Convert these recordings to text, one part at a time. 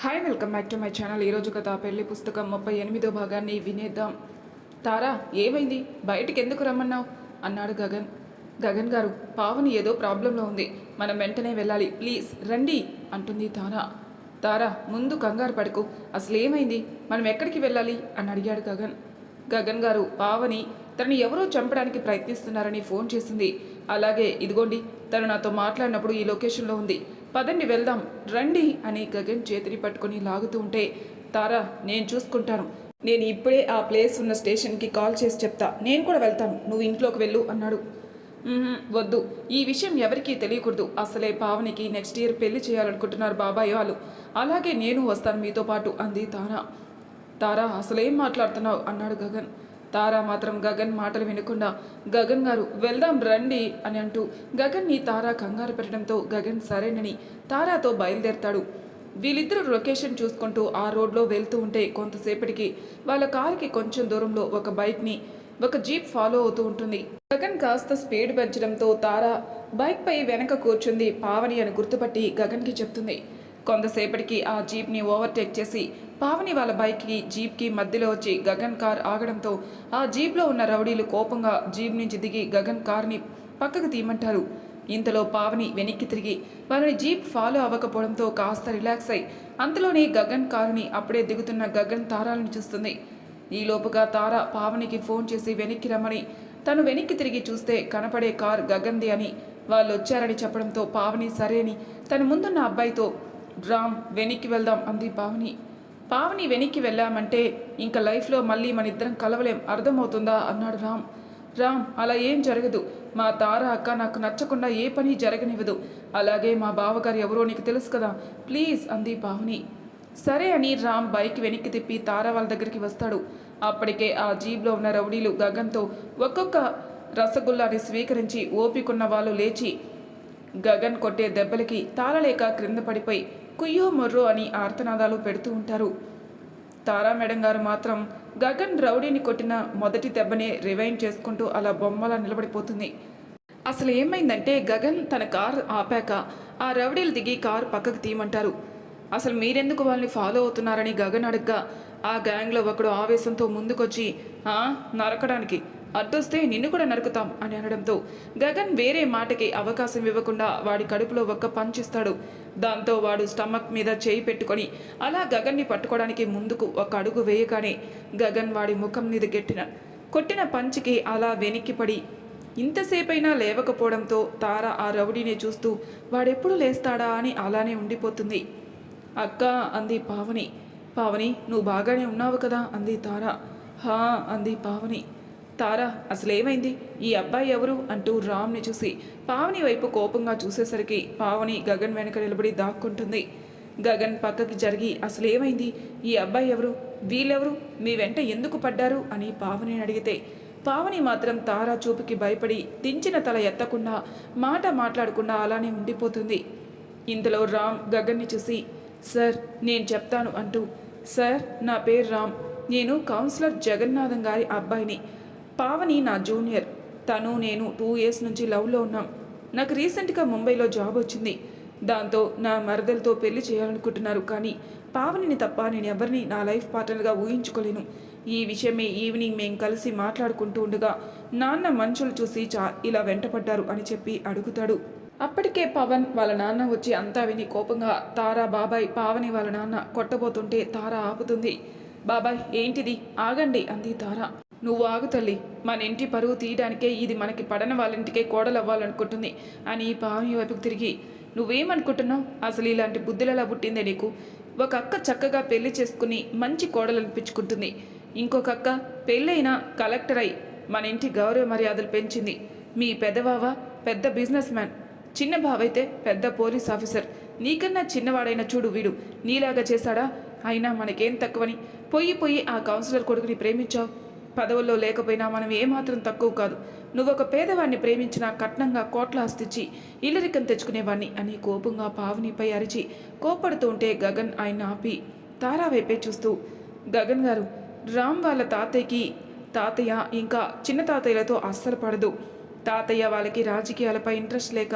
Hi welcome back to my channel. ఈరోజు కథ పెళ్ళి పుస్తకం ముప్పై ఎనిమిదో భాగాన్ని వినేద్దాం. తారా ఏమైంది? బయటికి ఎందుకు రమ్మన్నావు? అన్నాడు గగన్. గగన్ గారు పావని ఏదో ప్రాబ్లంలో ఉంది. మనం వెంటనే వెళ్ళాలి. ప్లీజ్ రండి అంటుంది తారా. తారా ముందు కంగారు పడుకు. అసలు ఏమైంది? మనం ఎక్కడికి వెళ్ళాలి? అని అడిగాడు గగన్. గగన్ గారు పావని తనని ఎవరో చంపడానికి ప్రయత్నిస్తున్నారని ఫోన్ చేసింది. అలాగే ఇదిగోండి తను నాతో మాట్లాడినప్పుడు ఈ లొకేషన్లో ఉంది. పదండి వెళ్దాం. రండి అని గగన్ చేతిని పట్టుకొని లాగుతూ ఉంటే తారా నేను చూసుకుంటాను. నేను ఇప్పుడే ఆ ప్లేస్ ఉన్న స్టేషన్కి కాల్ చేసి చెప్తా. నేను కూడా వెళ్తాను. నువ్వు ఇంట్లోకి వెళ్ళు అన్నాడు. వద్దు. ఈ విషయం ఎవరికీ తెలియకూడదు. అసలే పావనికి నెక్స్ట్ ఇయర్ పెళ్ళి చేయాలనుకుంటున్నారు బాబాయ్ వాళ్ళు. అలాగే నేను వస్తాను మీతో పాటు అంది తారా. తారా అసలేం మాట్లాడుతున్నావు? అన్నాడు గగన్. తారా మాత్రం గగన్ మాటలు వినకుండా గగన్ గారు వెళ్దాం రండి అని అంటూ గగన్ని తారా కంగారు పెట్టడంతో గగన్ సరేనని తారాతో బయలుదేరతాడు. వీళ్ళిద్దరూ లొకేషన్ చూసుకుంటూ ఆ రోడ్లో వెళ్తూ ఉంటే కొంతసేపటికి వాళ్ళ కారుకి కొంచెం దూరంలో ఒక బైక్ని ఒక జీప్ ఫాలో అవుతూ ఉంటుంది. గగన్ కాస్త స్పీడ్ పెంచడంతో తారా బైక్ పై వెనక కూర్చుంది పావని అని గుర్తుపట్టి గగన్కి చెప్తుంది. కొంతసేపటికి ఆ జీప్ని ఓవర్టేక్ చేసి పావని వాళ్ళ బైక్కి జీప్కి మధ్యలో వచ్చి గగన్ కార్ ఆగడంతో ఆ జీప్లో ఉన్న రౌడీలు కోపంగా జీప్ నుంచి దిగి గగన్ కార్ని పక్కకు తీయమంటారు. ఇంతలో పావని వెనక్కి తిరిగి వాళ్ళని జీప్ ఫాలో అవ్వకపోవడంతో కాస్త రిలాక్స్ అయి అంతలోనే గగన్ కారుని అప్పుడే దిగుతున్న గగన్ తారాలను చూస్తుంది. ఈలోపుగా తార పావనికి ఫోన్ చేసి వెనక్కి రమ్మని తను వెనక్కి తిరిగి చూస్తే కనపడే కార్ గగన్ది అని వాళ్ళు వచ్చారని చెప్పడంతో పావని సరే అని తన ముందున్న అబ్బాయితో రామ్ వెనక్కి వెళ్దాం అంది పావని. పావని వెనక్కి వెళ్ళామంటే ఇంకా లైఫ్లో మళ్ళీ మన ఇద్దరం కలవలేం అర్థమవుతుందా? అన్నాడు రామ్. రామ్ అలా ఏం జరగదు. మా తార అక్క నాకు నచ్చకుండా ఏ పని జరగనివ్వదు. అలాగే మా బావగారు ఎవరో నీకు తెలుసు కదా? ప్లీజ్ అంది పావని. సరే అని రామ్ బైక్ వెనక్కి తిప్పి తార వాళ్ళ దగ్గరికి వస్తాడు. అప్పటికే ఆ జీబ్లో ఉన్న రౌడీలు గగన్తో ఒక్కొక్క రసగుల్లాని స్వీకరించి ఓపికున్న వాళ్ళు లేచి గగన్ కొట్టే దెబ్బలకి తాళలేక క్రింద పడిపోయి కుయ్యో మొర్రో అని ఆర్తనాదాలు పెడుతూ ఉంటారు. తారా మేడం గారు మాత్రం గగన్ రౌడీని కొట్టిన మొదటి దెబ్బనే రివైండ్ చేసుకుంటూ అలా బొమ్మలా నిలబడిపోతుంది. అసలు ఏమైందంటే గగన్ తన కార్ ఆపాక ఆ రౌడీలు దిగి కారు పక్కకు తీయమంటారు. అసలు మీరెందుకు వాళ్ళని ఫాలో అవుతున్నారని గగన్ అడగ్గా ఆ గ్యాంగ్లో ఒకడు ఆవేశంతో ముందుకొచ్చి నరకడానికి అడ్డొస్తే నిన్ను కూడా నరుకుతాం అని అనడంతో గగన్ వేరే మాటకి అవకాశం ఇవ్వకుండా వాడి కడుపులో ఒక్క పంచిస్తాడు దాంతో వాడు స్టమక్ మీద చేయి పెట్టుకొని అలా గగన్ని పట్టుకోవడానికి ముందుకు ఒక అడుగు వేయగానే గగన్ వాడి ముఖం మీద గెట్టిన కొట్టిన పంచికి అలా వెనక్కిపడి ఇంతసేపైనా లేవకపోవడంతో తార ఆ రౌడీని చూస్తూ వాడెప్పుడు లేస్తాడా అని అలానే ఉండిపోతుంది. అక్క అంది పావని పావని నువ్వు బాగానే ఉన్నావు కదా అంది తార. హా అంది పావని. తారా అసలేమైంది? ఈ అబ్బాయి ఎవరు? అంటూ రామ్ని చూసి పావని వైపు కోపంగా చూసేసరికి పావని గగన్ వెనక నిలబడి దాక్కుంటుంది. గగన్ పక్కకి జరిగి అసలేమైంది? ఈ అబ్బాయి ఎవరు? వీళ్ళెవరు? మీ వెంట ఎందుకు పడ్డారు? అని పావని అడిగితే పావని మాత్రం తారా చూపుకి భయపడి దించిన తల ఎత్తకుండా మాట మాట్లాడకుండా అలానే ఉండిపోతుంది. ఇంతలో రామ్ గగన్ని చూసి సార్ నేను చెప్తాను అంటూ సార్ నా పేరు రామ్. నేను కౌన్సిలర్ జగన్నాథం గారి అబ్బాయిని. పావని నా జూనియర్. తను నేను టూ ఇయర్స్ నుంచి లవ్లో ఉన్నాం. నాకు రీసెంట్గా ముంబైలో జాబ్ వచ్చింది. దాంతో నా మరదలతో పెళ్ళి చేయాలనుకుంటున్నారు. కానీ పావనిని తప్ప నేను ఎవరిని నా లైఫ్ పార్ట్నర్గా ఊహించుకోలేను. ఈ విషయమే ఈవినింగ్ మేం కలిసి మాట్లాడుకుంటూ ఉండగా నాన్న మనుషులు చూసి చా ఇలా వెంటపడ్డారు అని చెప్పి అడుగుతాడు. అప్పటికే పవన్ వాళ్ళ నాన్న వచ్చి అంతా విని కోపంగా తారా బాబాయ్ పావని వాళ్ళ నాన్న కొట్టబోతుంటే తారా ఆపుతుంది. బాబాయ్ ఏంటిది? ఆగండి అంది తారా. నువ్వు ఆగు తల్లి. మన ఇంటి పరువు తీయడానికే ఇది మనకి పడన వాళ్ళ ఇంటికే కోడలవ్వాలనుకుంటుంది. అని పావని వైపుకు తిరిగి నువ్వేమనుకుంటున్నావు? అసలు ఇలాంటి బుద్ధులలా పుట్టిందే నీకు? ఒక అక్క చక్కగా పెళ్ళి చేసుకుని మంచి కోడలు అనిపించుకుంటుంది ఇంకొక అక్క పెళ్ళైన కలెక్టర్ అయి మన ఇంటి గౌరవ మర్యాదలు పెంచింది. మీ పెద్దబావ పెద్ద బిజినెస్ మ్యాన్. చిన్న బావైతే పెద్ద పోలీస్ ఆఫీసర్. నీకన్నా చిన్నవాడైన చూడు వీడు. నీలాగా చేశాడా? అయినా మనకేం తక్కువని. పొయ్యి పొయ్యి ఆ కౌన్సిలర్ కొడుకుని ప్రేమించావు. పదవుల్లో లేకపోయినా మనం ఏమాత్రం తక్కువ కాదు. నువ్వు ఒక పేదవాడిని ప్రేమించిన కట్నంగా కోట్ల ఆస్తిచ్చి ఇల్లరికం తెచ్చుకునేవాణ్ణి అని కోపంగా పావునిపై అరిచి కోపడుతూ ఉంటే గగన్ ఆయన ఆపి తారా వైపే చూస్తూ గగన్ గారు రామ్ వాళ్ళ తాతయ్యకి తాతయ్య ఇంకా చిన్న తాతయ్యలతో అస్సలు పడదు. తాతయ్య వాళ్ళకి రాజకీయాలపై ఇంట్రెస్ట్ లేక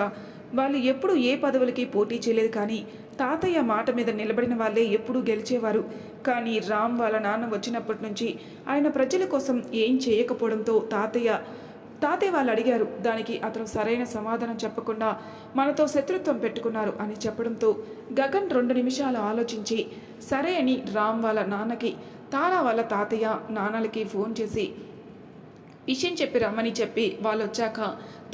వాళ్ళు ఎప్పుడూ ఏ పదవులకి పోటీ చేయలేదు కానీ తాతయ్య మాట మీద నిలబడిన వాళ్ళే ఎప్పుడూ గెలిచేవారు. కానీ రామ్ వాళ్ళ నాన్న వచ్చినప్పటి నుంచి ఆయన ప్రజల కోసం ఏం చేయకపోవడంతో తాతయ్య తాతయ్య వాళ్ళు అడిగారు దానికి అతను సరైన సమాధానం చెప్పకుండా మనతో శత్రుత్వం పెట్టుకున్నారు అని చెప్పడంతో గగన్ రెండు నిమిషాలు ఆలోచించి సరే అని రామ్ వాళ్ళ నాన్నకి తారా వాళ్ళ తాతయ్య నాన్నలకి ఫోన్ చేసి విషయం చెప్పి రమ్మని చెప్పి వాళ్ళు వచ్చాక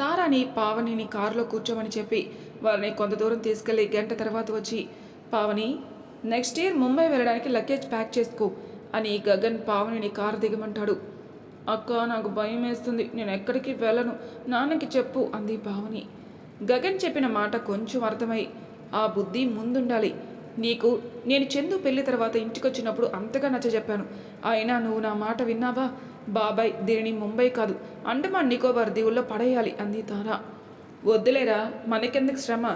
తారాని పావనిని కారులో కూర్చోమని చెప్పి వాళ్ళని కొంత దూరం తీసుకెళ్ళి గంట తర్వాత వచ్చి పావని నెక్స్ట్ ఇయర్ ముంబై వెళ్ళడానికి లగేజ్ ప్యాక్ చేసుకో అని గగన్ పావనిని కారు దిగమంటాడు. అక్క నాకు భయం వేస్తుంది. నేను ఎక్కడికి వెళ్ళను. నాన్నకి చెప్పు అంది పావని. గగన్ చెప్పిన మాట కొంచెం అర్థమై ఆ బుద్ధి ముందుండాలి. నీకు నేను చందు పెళ్ళి తర్వాత ఇంటికొచ్చినప్పుడు అంతగా నచ్చ చెప్పాను అయినా నువ్వు నా మాట విన్నావా? బాబాయ్ దీనిని ముంబై కాదు అండమాన్ నికోబార్ దీవుల్లో పడేయాలి అంది తారా. వద్దులేరా మనకెందుకు శ్రమ?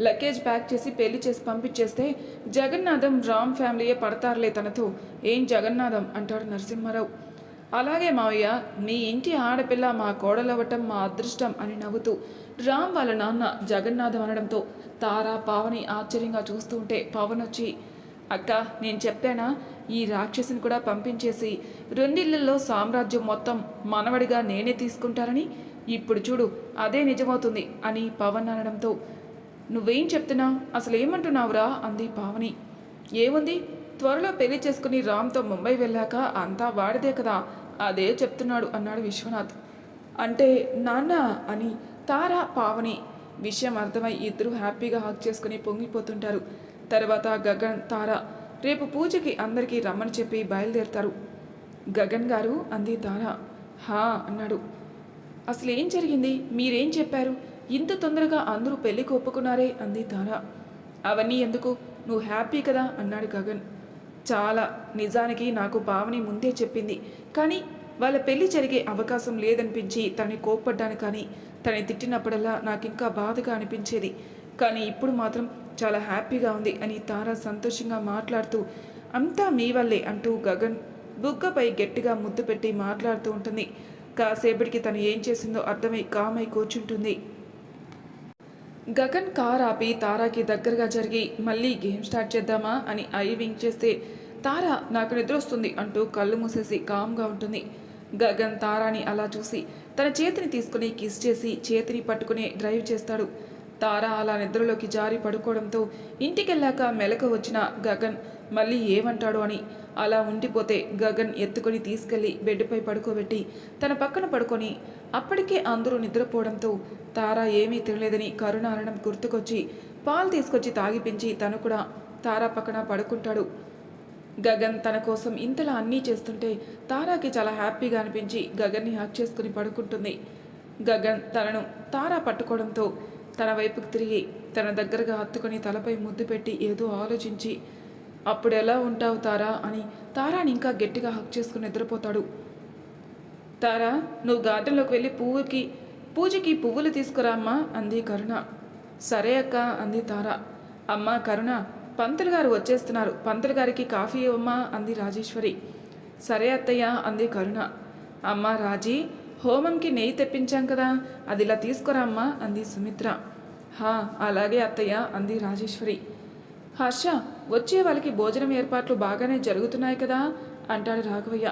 లగేజ్ ప్యాక్ చేసి పెళ్ళి చేసి పంపించేస్తే జగన్నాథం రామ్ ఫ్యామిలీయే పడతారులే తనతో. ఏం జగన్నాథం? అంటాడు నరసింహారావు. అలాగే మావయ్య మీ ఇంటి ఆడపిల్ల మా కోడలవ్వటం మా అదృష్టం అని నవ్వుతూ రామ్ వాళ్ళ నాన్న జగన్నాథం అనడంతో తారా పావని ఆశ్చర్యంగా చూస్తూ ఉంటే పవన్ వచ్చి అక్క నేను చెప్పానా? ఈ రాక్షసుని కూడా పంపించేసి రెండిళ్ళలో సామ్రాజ్యం మొత్తం మనవడిగా నేనే తీసుకుంటారని? ఇప్పుడు చూడు అదే నిజమవుతుంది అని పవన్ అనడంతో నువ్వేం చెప్తున్నావు అసలు ఏమంటున్నావురా అంది పావని. ఏముంది? త్వరలో పెళ్ళి చేసుకుని రామ్తో ముంబై వెళ్ళాక అంతా వాడిదే కదా అదే చెప్తున్నాడు అన్నాడు విశ్వనాథ్. అంటే నాన్న అని తారా పావని విషయం అర్థమై ఇద్దరు హ్యాపీగా హాక్ చేసుకుని పొంగిపోతుంటారు. తర్వాత గగన్ తార రేపు పూజకి అందరికీ రమ్మని చెప్పి బయలుదేరుతారు. గగన్ గారు అంది తార. హా అన్నాడు. అసలు ఏం జరిగింది? మీరేం చెప్పారు? ఇంత తొందరగా అందరూ పెళ్ళికి ఒప్పుకున్నారే అంది తార. అవన్నీ ఎందుకు? నువ్వు హ్యాపీ కదా అన్నాడు గగన్. చాలా నిజానికి నాకు భావని ముందే చెప్పింది. కానీ వాళ్ళ పెళ్ళి జరిగే అవకాశం లేదనిపించి తనని కోప్పడ్డాను కానీ తనని తిట్టినప్పుడల్లా నాకు ఇంకా బాధగా అనిపించేది. కానీ ఇప్పుడు మాత్రం చాలా హ్యాపీగా ఉంది అని తార సంతోషంగా మాట్లాడుతూ అంతా మీ వల్లే అంటూ గగన్ బుగ్గపై గట్టిగా ముద్దు పెట్టి మాట్లాడుతూ ఉంటుంది. కాసేపటికి తను ఏం చేసిందో అర్థమై కామై కూర్చుంటుంది. గగన్ కార్ ఆపి తారాకి దగ్గరగా జరిగి మళ్ళీ గేమ్ స్టార్ట్ చేద్దామా? అని ఐ వింగ్ చేస్తే తారా నాకు నిద్ర వస్తుంది అంటూ కళ్ళు మూసేసి కామ్గా ఉంటుంది. గగన్ తారాని అలా చూసి తన చేతిని తీసుకుని కిస్ చేసి చేతిని పట్టుకునే డ్రైవ్ చేస్తాడు. తార అలా నిద్రలోకి జారి పడుకోవడంతో ఇంటికెళ్ళాక మెలక వచ్చిన గగన్ మళ్ళీ ఏమంటాడు? అని అలా ఉండిపోతే గగన్ ఎత్తుకొని తీసుకెళ్ళి బెడ్పై పడుకోబెట్టి తన పక్కన పడుకొని అప్పటికే అందరూ నిద్రపోవడంతో తార ఏమీ తినలేదని కరుణ అనడం గుర్తుకొచ్చి పాలు తీసుకొచ్చి తాగిపించి తను కూడా తారా పక్కన పడుకుంటాడు. గగన్ తన కోసం ఇంతలా అన్నీ చేస్తుంటే తారాకి చాలా హ్యాపీగా అనిపించి గగన్ని హ్యాక్ చేసుకుని పడుకుంటుంది. గగన్ తనను తారా పట్టుకోవడంతో తన వైపుకు తిరిగి తన దగ్గరగా హత్తుకొని తలపై ముద్దు పెట్టి ఏదో ఆలోచించి అప్పుడు ఎలా ఉంటావు తారా? అని తారాని ఇంకా గట్టిగా హక్ చేసుకుని నిద్రపోతాడు. తారా నువ్వు గార్డెన్లోకి వెళ్ళి పువ్వుకి పూజకి పువ్వులు తీసుకురా అమ్మా అంది కరుణ. సరే అక్క అంది తార. అమ్మా కరుణ పంతులు గారు వచ్చేస్తున్నారు. పంతులు గారికి కాఫీ ఇవ్వమ్మా అంది రాజేశ్వరి. సరే అత్తయ్య అంది కరుణ. అమ్మా రాజీ హోమంకి నెయ్యి తెప్పించాం కదా అది ఇలా తీసుకురా అమ్మా అంది సుమిత్ర. హా అలాగే అత్తయ్య అంది రాజేశ్వరి. హర్ష వచ్చే వాళ్ళకి భోజనం ఏర్పాట్లు బాగానే జరుగుతున్నాయి కదా అంటాడు రాఘవయ్య.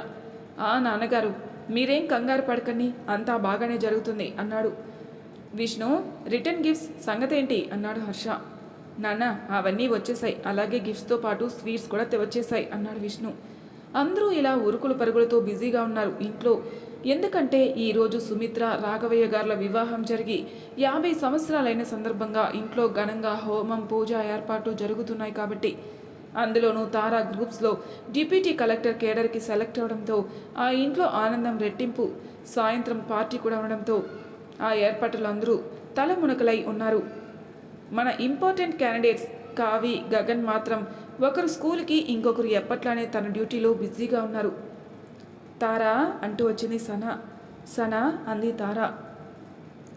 ఆ నాన్నగారు మీరేం కంగారు పడకండి అంతా బాగానే జరుగుతుంది అన్నాడు. విష్ణు రిటర్న్ గిఫ్ట్స్ సంగతేంటి అన్నాడు హర్ష. నాన్న అవన్నీ వచ్చేసాయి అలాగే గిఫ్ట్స్తో పాటు స్వీట్స్ కూడా వచ్చేసాయి అన్నాడు విష్ణు. అందరూ ఇలా ఉరుకులు పరుగులతో బిజీగా ఉన్నారు ఇంట్లో. ఎందుకంటే ఈరోజు సుమిత్ర రాఘవయ్య గార్ల వివాహం జరిగి యాభై సంవత్సరాలైన సందర్భంగా ఇంట్లో ఘనంగా హోమం పూజ ఏర్పాటు జరుగుతున్నాయి కాబట్టి అందులోనూ తారా గ్రూప్స్లో డిప్యూటీ కలెక్టర్ కేడర్కి సెలెక్ట్ అవడంతో ఆ ఇంట్లో ఆనందం రెట్టింపు సాయంత్రం పార్టీ కూడా ఉండడంతో ఆ ఏర్పాట్లు అందరూ తలమునకలై ఉన్నారు. మన ఇంపార్టెంట్ క్యాండిడేట్స్ కావి గగన్ మాత్రం ఒకరు స్కూల్కి ఇంకొకరు ఎప్పట్లానే తన డ్యూటీలో బిజీగా ఉన్నారు. తారా అంటూ వచ్చింది సనా. సనా అంది తారా.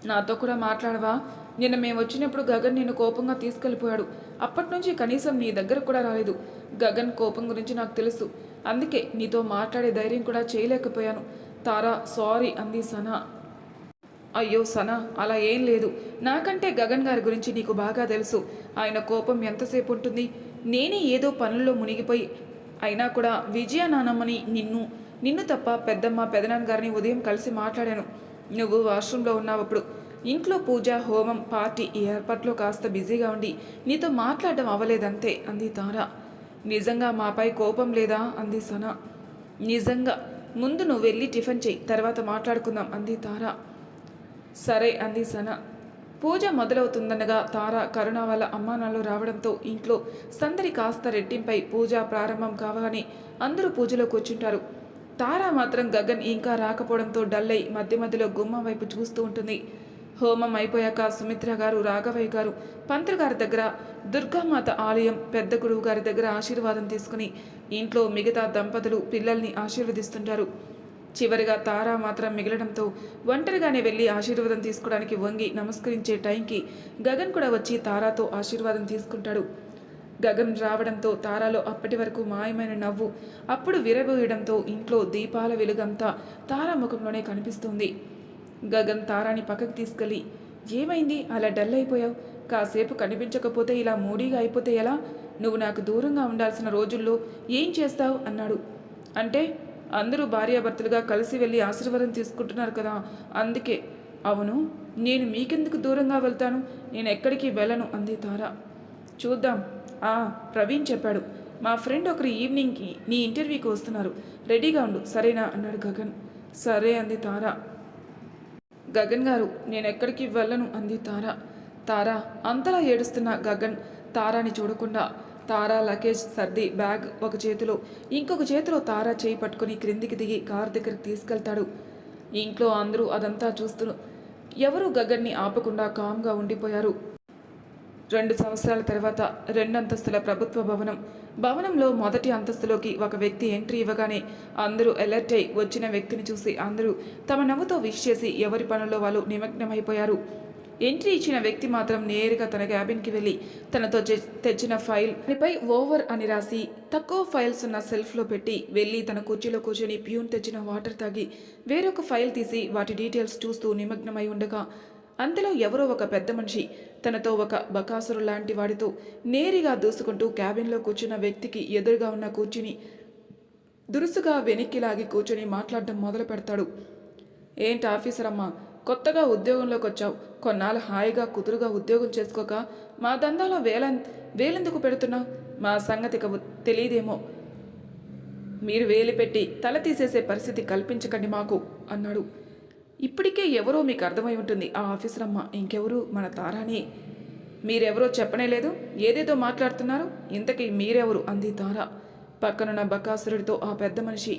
నాతో కూడా మాట్లాడవా? నిన్న మేము వచ్చినప్పుడు గగన్ నిన్ను కోపంగా తీసుకెళ్ళిపోయాడు. అప్పటి నుంచి కనీసం నీ దగ్గర కూడా రాలేదు. గగన్ కోపం గురించి నాకు తెలుసు. అందుకే నీతో మాట్లాడే ధైర్యం కూడా చేయలేకపోయాను. తారా సారీ అంది సనా. అయ్యో సనా అలా ఏం లేదు. నాకంటే గగన్ గారి గురించి నీకు బాగా తెలుసు. ఆయన కోపం ఎంతసేపు ఉంటుంది? నేనే ఏదో పనుల్లో మునిగిపోయి అయినా కూడా విజయ నానమ్మని నిన్ను నిన్ను తప్ప పెద్దమ్మ పెదనాన్న గారిని ఉదయం కలిసి మాట్లాడాను. నువ్వు వాష్రూమ్లో ఉన్నావప్పుడు. ఇంట్లో పూజ హోమం పార్టీ ఈ ఏర్పాట్లో కాస్త బిజీగా ఉండి నీతో మాట్లాడడం అవ్వలేదంతే అంది తారా. నిజంగా మాపై కోపం లేదా? అంది సన. నిజంగా. ముందు నువ్వు వెళ్ళి టిఫిన్ చెయ్యి తర్వాత మాట్లాడుకుందాం అంది తారా. సరే అంది సన. పూజ మొదలవుతుందనగా తార కరుణ వాళ్ళ అమ్మానాలు రావడంతో ఇంట్లో సందడి కాస్త రెట్టింపై పూజ ప్రారంభం కావగానే అందరూ పూజలో కూర్చుంటారు. తారా మాత్రం గగన్ ఇంకా రాకపోవడంతో డల్ అయి మధ్య మధ్యలో గుమ్మం వైపు చూస్తూ ఉంటుంది. హోమం అయిపోయాక సుమిత్ర గారు రాఘవయ్య గారు పంతులు గారి దగ్గర దుర్గామాత ఆలయం పెద్ద గురువు గారి దగ్గర ఆశీర్వాదం తీసుకుని ఇంట్లో మిగతా దంపతులు పిల్లల్ని ఆశీర్వదిస్తుంటారు. చివరిగా తారా మాత్రం మిగలడంతో ఒంటరిగానే వెళ్ళి ఆశీర్వాదం తీసుకోవడానికి వంగి నమస్కరించే టైంకి గగన్ కూడా వచ్చి తారాతో ఆశీర్వాదం తీసుకుంటాడు. గగన్ రావడంతో తారాలో అప్పటి వరకు మాయమైన నవ్వు అప్పుడు విరబోయడంతో ఇంట్లో దీపాల వెలుగంతా తారా ముఖంలోనే కనిపిస్తుంది. గగన్ తారాని పక్కకు తీసుకెళ్ళి ఏమైంది? అలా డల్ అయిపోయావు? కాసేపు కనిపించకపోతే ఇలా మూడీగా అయిపోతే ఎలా? నువ్వు నాకు దూరంగా ఉండాల్సిన రోజుల్లో ఏం చేస్తావు? అన్నాడు. అంటే అందరూ భార్యాభర్తలుగా కలిసి వెళ్ళి ఆశీర్వాదం తీసుకుంటున్నారు కదా అందుకే. అవును. నేను మీకెందుకు దూరంగా వెళ్తాను? నేను ఎక్కడికి వెళ్ళను అంది తార. చూద్దాం. ప్రవీణ్ చెప్పాడు. మా ఫ్రెండ్ ఒకరు ఈవినింగ్కి నీ ఇంటర్వ్యూకి వస్తున్నారు. రెడీగా ఉండు. సరేనా? అన్నాడు గగన్. సరే అంది తారా. గగన్ గారు నేను ఎక్కడికి వెళ్ళను అంది తారా. తారా అంతలా ఏడుస్తున్న గగన్ తారాని చూడకుండా తారా లగేజ్ సర్ది బ్యాగ్ ఒక చేతిలో ఇంకొక చేతిలో తారా చేయి పట్టుకుని క్రిందికి దిగి కారు దగ్గరికి తీసుకెళ్తాడు. ఇంట్లో అందరూ అదంతా చూస్తూ ఎవరూ గగన్ని ఆపకుండా కామ్గా ఉండిపోయారు. రెండు సంవత్సరాల తర్వాత రెండంతస్తుల ప్రభుత్వ భవనం. భవనంలో మొదటి అంతస్తులోకి ఒక వ్యక్తి ఎంట్రీ ఇవ్వగానే అందరూ అలర్ట్ అయి వచ్చిన వ్యక్తిని చూసి అందరూ తమ నవ్వుతో విష్ చేసి ఎవరి పనుల్లో వాళ్ళు నిమగ్నమైపోయారు. ఎంట్రీ ఇచ్చిన వ్యక్తి మాత్రం నేరుగా తన క్యాబిన్కి వెళ్ళి తనతో తెచ్చిన ఫైల్ దానిపై ఓవర్ అని రాసి తక్కువ ఫైల్స్ ఉన్న సెల్ఫ్లో పెట్టి వెళ్ళి తన కుర్చీలో కూర్చొని ప్యూన్ తెచ్చిన వాటర్ తాగి వేరొక ఫైల్ తీసి వాటి డీటెయిల్స్ చూస్తూ నిమగ్నమై ఉండగా అంతలో ఎవరో ఒక పెద్ద మనిషి. తనతో ఒక బకాసురు లాంటి వాడితో నేరుగా దూసుకుంటూ క్యాబిన్లో కూర్చున్న వ్యక్తికి ఎదురుగా ఉన్న కూర్చుని దురుసుగా వెనక్కి లాగి కూర్చొని మాట్లాడడం మొదలు పెడతాడు. ఏంటి ఆఫీసర్ అమ్మా కొత్తగా ఉద్యోగంలోకి వచ్చావు. కొన్నాళ్ళు హాయిగా కుదురుగా ఉద్యోగం చేసుకోక మా దందాలో వేల వేలెందుకు పెడుతున్నావు? మా సంగతి తెలియదేమో. మీరు వేలు పెట్టి తల తీసేసే పరిస్థితి కల్పించకండి మాకు అన్నాడు. ఇప్పటికే ఎవరో మీకు అర్థమై ఉంటుంది ఆ ఆఫీసర్ అమ్మ ఇంకెవరు? మన తారాని. మీరెవరో చెప్పనే లేదు ఏదేదో మాట్లాడుతున్నారు ఇంతకీ మీరెవరు? అంది తార. పక్కనున్న బకాసురుడితో ఆ పెద్ద మనిషి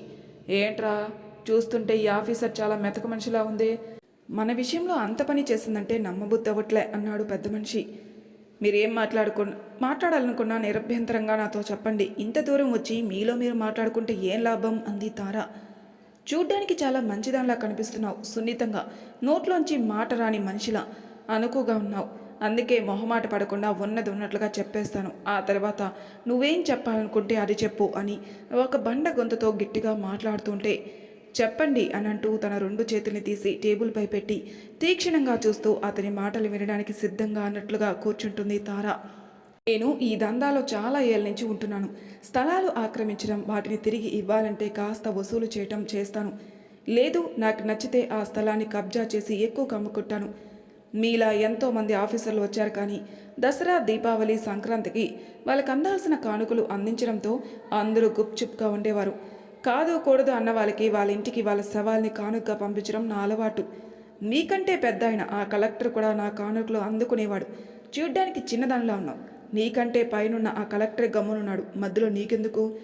ఏంట్రా చూస్తుంటే ఈ ఆఫీసర్ చాలా మెతక మనిషిలా ఉంది మన విషయంలో అంత పని చేసిందంటే నమ్మబుద్ధి అవ్వట్లే అన్నాడు పెద్ద మనిషి. మీరేం మాట్లాడుకు మాట్లాడాలనుకున్నా నిరభ్యంతరంగా నాతో చెప్పండి ఇంత దూరం వచ్చి మీలో మీరు మాట్లాడుకుంటే ఏం లాభం? అంది తారా. చూడ్డానికి చాలా మంచిదానిలా కనిపిస్తున్నావు సున్నితంగా. నోట్లోంచి మాట రాని మనిషిలా అనుకుగా ఉన్నావు. అందుకే మొహమాట పడకుండా ఉన్నది ఉన్నట్లుగా చెప్పేస్తాను. ఆ తర్వాత నువ్వేం చెప్పాలనుకుంటే అది చెప్పు అని ఒక బండ గొంతుతో గట్టిగా మాట్లాడుతుంటే చెప్పండి అని అంటూ తన రెండు చేతుల్ని తీసి టేబుల్పై పెట్టి తీక్షణంగా చూస్తూ అతని మాటలు వినడానికి సిద్ధంగా అన్నట్లుగా కూర్చుంటుంది తారా. నేను ఈ దందాలో చాలా ఏళ్ళ నుంచి ఉంటున్నాను. స్థలాలు ఆక్రమించడం వాటిని తిరిగి ఇవ్వాలంటే కాస్త వసూలు చేయటం చేస్తాను. లేదు నాకు నచ్చితే ఆ స్థలాన్ని కబ్జా చేసి ఎక్కువ కమ్ముకుంటాను మీలా ఎంతో మంది ఆఫీసర్లు వచ్చారు కానీ దసరా దీపావళి సంక్రాంతికి వాళ్ళకి అందాల్సిన కానుకలు అందించడంతో అందరూ గుప్చుప్గా ఉండేవారు. కాదు కూడదు అన్న వాళ్ళకి వాళ్ళ ఇంటికి వాళ్ళ సవాల్ని కానుకగా పంపించడం నా అలవాటు. నీకంటే పెద్ద ఆయన ఆ కలెక్టర్ కూడా నా కానుకలు అందుకునేవాడు. చూడ్డానికి చిన్నదానిలా ఉన్నావు. నీకంటే పైనున్న ఆ కలెక్టర్ గమ్మునున్నాడు. మధ్యలో నీకెందుకు?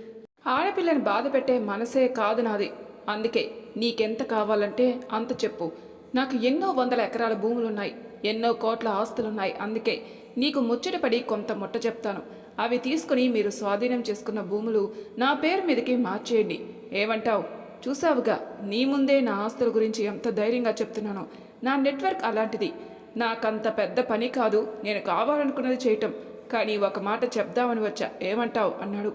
ఆడపిల్లని బాధ పెట్టే మనసే కాదు నాది. అందుకే నీకెంత కావాలంటే అంత చెప్పు. నాకు ఎన్నో వందల ఎకరాల భూములున్నాయి. ఎన్నో కోట్ల ఆస్తులున్నాయి. అందుకే నీకు ముచ్చటపడి కొంత ముట్ట చెప్తాను. అవి తీసుకుని మీరు స్వాధీనం చేసుకున్న భూములు నా పేరు మీదకి మార్చేయండి. ఏమంటావు? చూసావుగా నీ ముందే నా ఆస్తుల గురించి ఎంత ధైర్యంగా చెప్తున్నానో. నా నెట్వర్క్ అలాంటిది. నాకంత పెద్ద పని కాదు. నేను కావాలనుకున్నది చేయటం. కానీ ఒక మాట చెప్దామని వచ్చా. ఏమంటావు? అన్నాడు.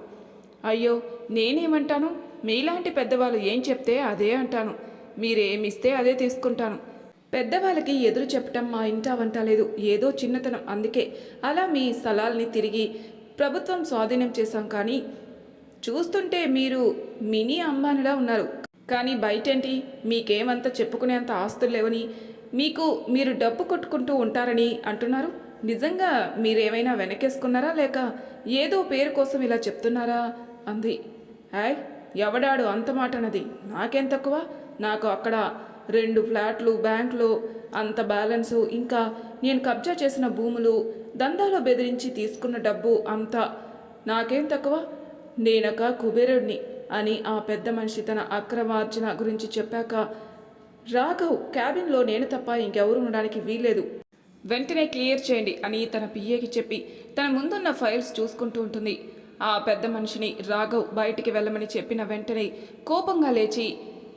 అయ్యో నేనేమంటాను? మీలాంటి పెద్దవాళ్ళు ఏం చెప్తే అదే అంటాను. మీరేమిస్తే అదే తీసుకుంటాను. పెద్దవాళ్ళకి ఎదురు చెప్పటం మా ఇంటా వంట లేదు. ఏదో చిన్నతనం అందుకే. అలా మీ స్థలాల్ని తిరిగి ప్రభుత్వం స్వాధీనం చేశాం కానీ చూస్తుంటే మీరు మినీ అంబానిలా ఉన్నారు. కానీ బయటేంటి? మీకేమంత చెప్పుకునేంత ఆస్తులు లేవని మీకు మీరు డబ్బు కొట్టుకుంటూ ఉంటారని అంటున్నారు. నిజంగా మీరేమైనా వెనకేసుకున్నారా లేక ఏదో పేరు కోసం ఇలా చెప్తున్నారా? అంది. హాయ్ ఎవడాడు అంత మాట అన్నది నాకేం తక్కువ? నాకు అక్కడ రెండు ఫ్లాట్లు బ్యాంకులు అంత బ్యాలెన్సు ఇంకా నేను కబ్జా చేసిన భూములు దందాలో బెదిరించి తీసుకున్న డబ్బు అంతా. నాకేం తక్కువ? నేనొక కుబేరుడిని అని ఆ పెద్ద మనిషి తన అక్రమార్జన గురించి చెప్పాక రాఘవ్ క్యాబిన్లో నేను తప్ప ఇంకెవరు ఉండడానికి వీల్లేదు. వెంటనే క్లియర్ చేయండి అని తన పిఏకి చెప్పి తన ముందున్న ఫైల్స్ చూసుకుంటూ ఉంటుంది. ఆ పెద్ద మనిషిని రాఘవ్ బయటికి వెళ్ళమని చెప్పిన వెంటనే కోపంగా లేచి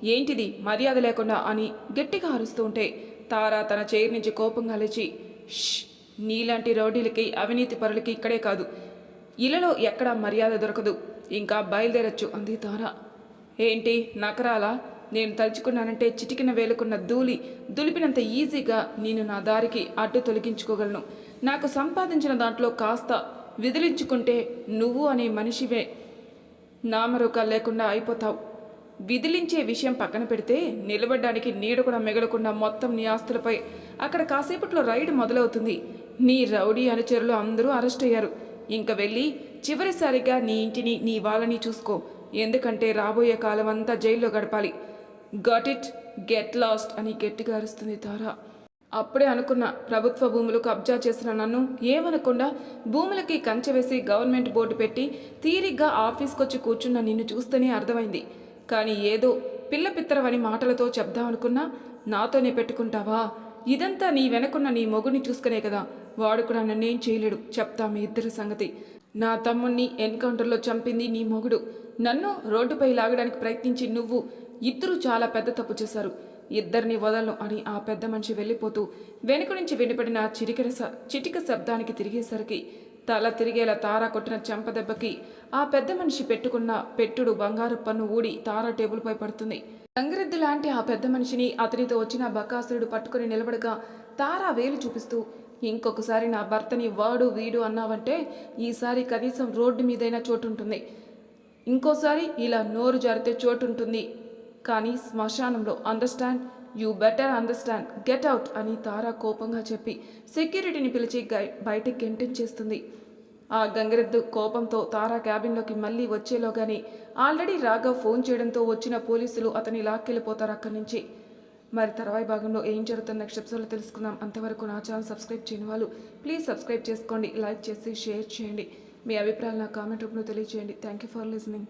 ఏంటిది? మర్యాద లేకుండా అని గట్టిగా అరుస్తూ ఉంటే తారా తన చైర్ నుంచి కోపంగా లేచి "ష్! నీలాంటి రౌడీలకి అవినీతి పరులకి ఇక్కడే కాదు. ఇళ్ళలో ఎక్కడా మర్యాద దొరకదు. ఇంకా బయలుదేరచ్చు అంది తారా. ఏంటి? నకరాలా నేను తలుచుకున్నానంటే చిటికిన వేలుకున్న ధూళి దులిపినంత ఈజీగా నేను నా దారికి అడ్డు తొలగించుకోగలను. నాకు సంపాదించిన దాంట్లో కాస్త విదిలించుకుంటే నువ్వు అనే మనిషివే నామరూకాలు లేకుండా అయిపోతావు. విదిలించే విషయం పక్కన పెడితే నిలబడడానికి నీడ కూడా మిగలకుండా మొత్తం నీ ఆస్తులపై. అక్కడ కాసేపట్లో రైడ్ మొదలవుతుంది. నీ రౌడీ అనుచరులు అందరూ అరెస్ట్ అయ్యారు. ఇంక వెళ్ళి చివరిసారిగా నీ ఇంటిని నీ వాళ్ళని చూసుకో. ఎందుకంటే రాబోయే కాలం అంతా జైల్లో గడపాలి. గట్ ఇట్ గెట్ లాస్ట్ అని గట్టిగా అరుస్తుంది తారా. అప్పుడే అనుకున్న ప్రభుత్వ భూములు కబ్జా చేసిన నన్ను ఏమనకుండా భూములకి కంచె వేసి గవర్నమెంట్ బోర్డు పెట్టి తీరిగ్గా ఆఫీస్కొచ్చి కూర్చున్న నిన్ను చూస్తేనే అర్థమైంది. కానీ ఏదో పిల్ల పిత్తరవని మాటలతో చెప్దామనుకున్నా నాతోనే పెట్టుకుంటావా? ఇదంతా నీ వెనకున్న నీ మొగుని చూసుకునే కదా. వాడు కూడా నన్నేం చేయలేడు. చెప్తా మీ ఇద్దరి సంగతి. నా తమ్ముణ్ణి ఎన్కౌంటర్లో చంపింది నీ మొగుడు. నన్ను రోడ్డుపై లాగడానికి ప్రయత్నించి నువ్వు ఇద్దరు చాలా పెద్ద తప్పు చేశారు. ఇద్దరిని వదలను అని ఆ పెద్ద మనిషి వెళ్ళిపోతూ వెనుక నుంచి వినపడిన చిటికెడ చిటిక శబ్దానికి తిరిగేసరికి తల తిరిగేలా తార కొట్టిన చెంపదెబ్బకి ఆ పెద్ద మనిషి పెట్టుకున్న పెట్టుడు బంగారు పన్ను ఊడి తార టేబుల్పై పడుతుంది. గంగిరెద్దు లాంటి ఆ పెద్ద మనిషిని అతనితో వచ్చిన బకాసురుడు పట్టుకుని నిలబడగా తారా వేలు చూపిస్తూ ఇంకొకసారి నా భర్తని వాడు వీడు అన్నావంటే ఈసారి కనీసం రోడ్డు మీదైనా చోటు ఉంటుంది ఇంకోసారి ఇలా నోరు జారితే చోటు ఉంటుంది కానీ శ్మశానంలో understand you better understand get out అని తారా కోపంగా చెప్పి సెక్యూరిటీని పిలిచి గై బయటికి గెంటించేస్తుంది. ఆ గంగిరెద్దు కోపంతో తారా క్యాబిన్లోకి మళ్ళీ వచ్చేలోగానే ఆల్రెడీ రాఘవ్ ఫోన్ చేయడంతో వచ్చిన పోలీసులు అతని లాక్కెళ్ళిపోతారు అక్కడి నుంచి. మరి తర్వాయి భాగంలో ఏం జరుగుతున్న నెక్స్ట్ ఎపిసోడ్లో తెలుసుకుందాం. అంతవరకు నా ఛానల్ సబ్స్క్రైబ్ చేయని వాళ్ళు ప్లీజ్ సబ్స్క్రైబ్ చేసుకోండి లైక్ చేసి షేర్ చేయండి. మీ అభిప్రాయాలు నా కామెంట్ రూపంలో తెలియజేయండి థ్యాంక్ యూ ఫర్ లిజనింగ్